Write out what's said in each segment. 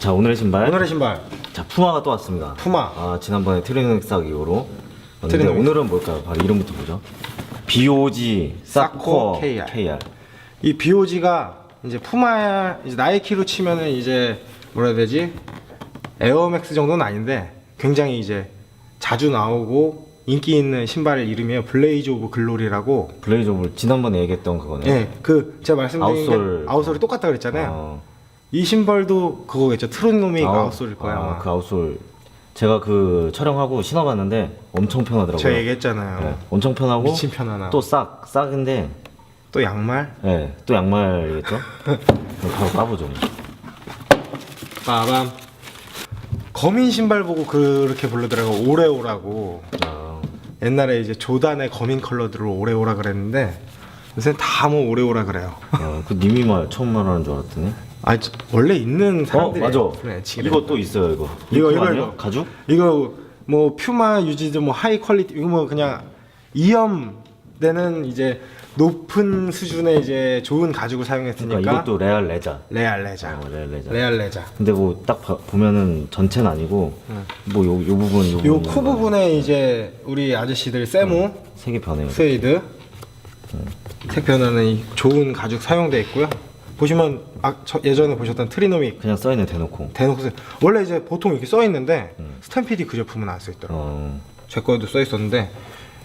자 오늘의 신발. 오늘의 신발 자 푸마가 또 왔습니다. 푸마. 아 지난번에 싹 이후로. 왔는데 트레이닝. 오늘은 뭘까요? 바로 이름부터 보죠. BOG 사코 사코 KR. KR. 이 BOG가 이제 푸마 이제 나이키로 치면은 이제 뭐라 해야 되지 에어맥스 정도는 아닌데 굉장히 이제 자주 나오고 인기 있는 신발 이름이에요 블레이즈 오브 글로리라고 블레이즈 오브 지난번에 얘기했던 그거네. 예, 그 제가 말씀드린 아웃솔. 게 아웃솔이 똑같다 그랬잖아요. 어, 이 신발도 그거겠죠. 트로노믹 아웃- 아웃솔일 거예요. 아, 아마. 그 아웃솔 제가 그 촬영하고 신어봤는데 엄청 편하더라고요. 제가 얘기했잖아요. 네, 엄청 편하고 미친 편하나. 또 싹 싹인데 또 양말. 예, 또 양말이겠죠? 그럼 바로 까보죠. 빠밤. 거민 신발 보고 그렇게 부르더라고 오레오라고. 아, 옛날에 이제 조단의 거민 컬러들을 오레오라 그랬는데 요새 다 뭐 오레오라 그래요. 어, 그 님이 말 처음 말하는 줄 알았더니. 아 원래 있는 어 사람들이 맞아. 지금 이거 또 있어요 이거. 이거, 이거, 아니에요? 이거. 가죽? 이거 뭐 퓨마 유지드 뭐 하이 퀄리티 이거 뭐 그냥 이염되는 이제 높은 수준의 이제 좋은 가죽을 사용했으니까 그러니까 이것도 레알 레자. 레알 레자 어, 레알 레자. 레알 레자 근데 뭐 딱 보면은 전체는 아니고 뭐 요 요 부분 요 부분 요코 부분에 이제 우리 아저씨들 세무 세개 변해요. 스웨이드 색 변화는 이 좋은 가죽 사용돼 있고요 보시면 아, 저 예전에 보셨던 트리노믹 그냥 써있네 대놓고. 대놓고 써- 원래 이제 보통 이렇게 써 있는데 스탬피디 그 제품은 안 써 있더라고요. 어, 제 거에도 써 있었는데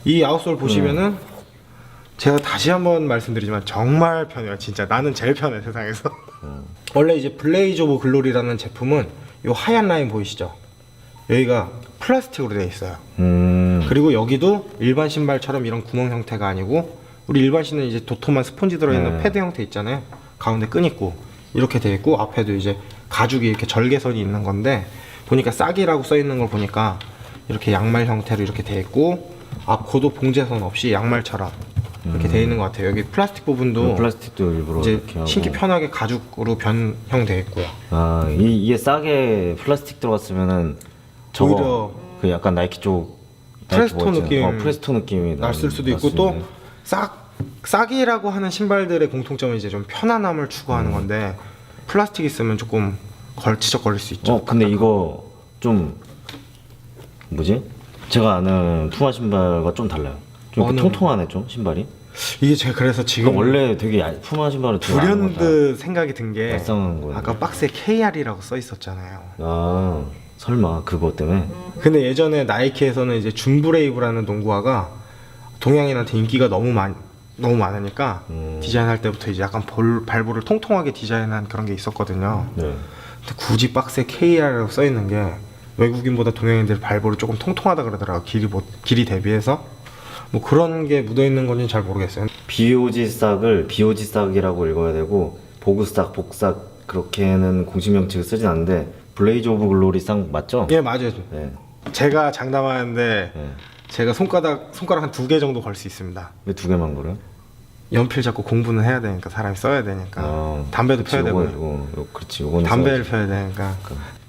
이 아웃솔 보시면은 제가 다시 한번 말씀드리지만 정말 편해요. 진짜 나는 제일 편해 세상에서. 원래 이제 블레이즈 오브 글로리라는 제품은 이 하얀 라인 보이시죠? 여기가 플라스틱으로 되어 있어요. 음, 그리고 여기도 일반 신발처럼 이런 구멍 형태가 아니고 우리 일반 신은 이제 도톰한 스폰지 들어있는 네. 패드 형태 있잖아요 가운데 끈 있고 이렇게 되어 있고 앞에도 이제 가죽이 이렇게 절개선이 있는 건데 보니까 싹이라고 써 있는 걸 보니까 이렇게 양말 형태로 이렇게 되어 있고 앞코도 봉제선 없이 양말처럼 이렇게 되어 있는 것 같아요 여기 플라스틱 부분도 그 플라스틱도 일부러 이제 이렇게 하고. 신기 편하게 가죽으로 변형되어 있고요 아, 이, 이게 싸게 플라스틱 들어갔으면은 저거 오히려 그 약간 나이키 쪽 프레스토 나이키 뭐 있잖아요. 느낌 어, 프레스토 느낌이 났을 수도 있고 또싹 싹이라고 하는 신발들의 공통점은 이제 좀 편안함을 추구하는 건데 플라스틱 있으면 조금 걸치적거릴 수 있죠. 어 근데 이거 좀 뭐지? 제가 아는 푸마 신발과 좀 달라요. 좀 이렇게 어느- 통통하네 좀 신발이. 이게 제가 그래서 지금 그러니까 원래 되게 얇, 푸마 신발은 되게 거다. 불현듯 생각이 든게 얄쌍한 거예요. 아까 박스에 KR이라고 써 있었잖아요. 아 설마 그거 때문에? 근데 예전에 나이키에서는 이제 준브레이브라는 농구화가 동양인한테 인기가 너무 많 너무 많으니까 음. 디자인할 때부터 이제 약간 볼, 발볼을 통통하게 디자인한 그런 게 있었거든요. 네. 근데 굳이 박스에 KR이라고 써 있는 게 외국인보다 동양인들 발볼이 조금 통통하다 그러더라고 길이 뭐- 길이 대비해서 뭐 그런 게 묻어 있는 건지 잘 모르겠어요. 비오지 싹을 비오지 싹이라고 읽어야 되고 보그 싹 복싹 그렇게는 공식 명칭을 쓰진 않는데 블레이즈 오브 글로리 싹 맞죠? 예 맞아요. 네. 제가 장담하는데 네. 제가 손가락 손가락 한 두 개 정도 걸 수 있습니다. 왜 두 개만 걸어요? 연필 잡고 공부는 해야 되니까 사람이 써야 되니까 아, 담배도 펴야 되고 요거, 요- 그렇지 요거는 담배를 써야지. 펴야 되니까.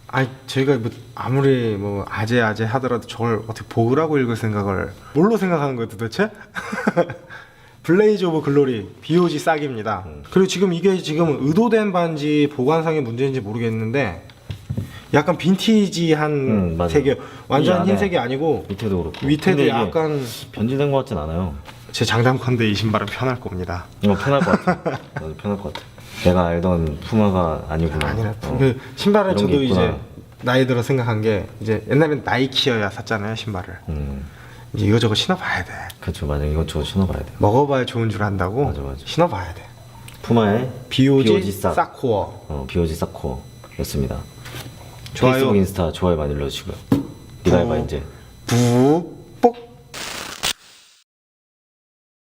아니 저희가 뭐 아무리 뭐 아재 아재 하더라도 저걸 어떻게 복이라고 읽을 생각을 뭘로 생각하는 거예요 도대체? 블레이즈 오브 글로리 BOG 싹입니다. 음. 그리고 지금 이게 지금 의도된 반지 보관상의 문제인지 모르겠는데 약간 빈티지한 음. 색이에요. 이 완전 안에 흰색이 아니고 밑에도 그렇고. 밑에도 근데 이게 약간 변질된 것 같진 않아요. 제 장담컨대 이 신발은 편할 겁니다. 이거 편할 것 같아 나도 편할 것 같아 내가 알던 푸마가 아니구나. 아니라 어. 그 신발을 이런 게 저도 있구나. 이제 나이 들어 생각한 게 이제 옛날엔 나이키여야 샀잖아요 신발을. 음. 이제 이거저거 신어봐야 돼. 그렇죠. 맞아 이거 저 신어봐야 돼 요. 먹어봐야 좋은 줄 안다고 맞아, 맞아. 신어봐야 돼. 푸마의 싹. 사코어. 어, 비오지 싹코였습니다 좋아요. 페이스북 인스타 좋아요 많이 눌러주시고요 해봐 어. 이제 부